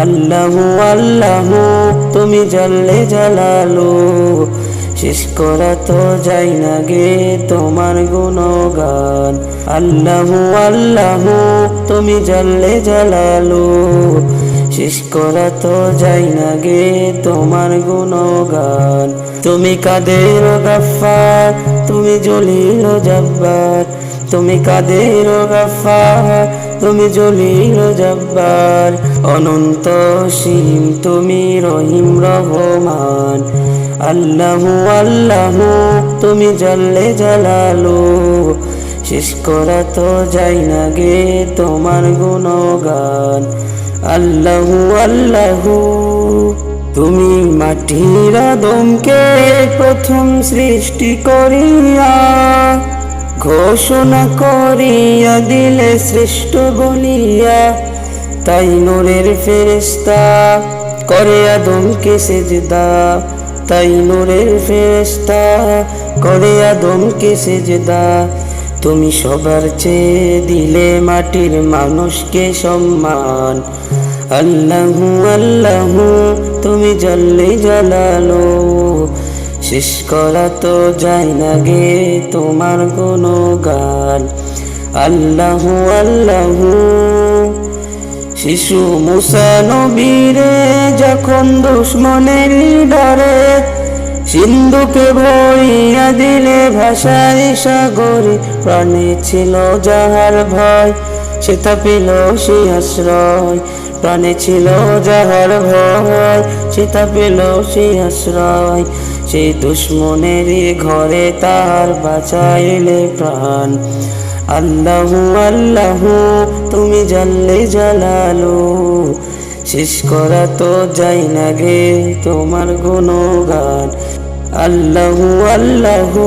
আল্লাহু আল্লাহু, তুমি জ্বললে জ্বালালো শেষ করা তো যাই না গে তোমার গুণগান। আল্লাহু আল্লাহু, তুমি জ্বললে জালালো। শেষ করা তো যাই না গে তোমার গুণগান। তুমি কাদের গাফার, তুমি জলিল জব্বার। তুমি কাদের গাফার, তুমি জলিল জব্বার। অনন্ত সীম তুমি রহিম রহমান। আল্লাহু আল্লাহু, তুমি জালালো। শেষ করা তো যাই না গে তোমার গুণগান। আল্লাহু আল্লাহু, তুমি মাটির আদমকে প্রথম সৃষ্টি করিয়া ঘোষণা করিয়া দিলে শ্রেষ্ঠ বলিয়া তাই নূরের ফেরেস্তা করে আদমকে সেজদা। তাই নূরের ফেরেস্তা করে আদমকে সেজদা। তুমি সবার চেয়ে দিলে মাটির মানুষকে সম্মান। আল্লাহু আল্লাহু, তুমি জল্লে জ্বালালো। শেষ করা তো যায় না গে তোমার কোনো গান আল্লাহু আল্লাহু, শিশু মুসা নবীরে যখন দুশ্মনের ডরে সিন্ধুকে বইয়া দিলে ভাষায় সাগরে প্রাণে ছিল যাহার ভয় সেটা পেল সে আশ্রয়। প্রাণে ছিল যাহার ভয় সেটা পেল সে আশ্রয়। সেই দুশ্মনের ঘরে তার বাঁচাইলে প্রাণ। আল্লাহু আল্লাহু, তুমি জানলে জালালো। শেষ করা তো যাই না গে তোমার গুণগান। আল্লাহু আল্লাহু।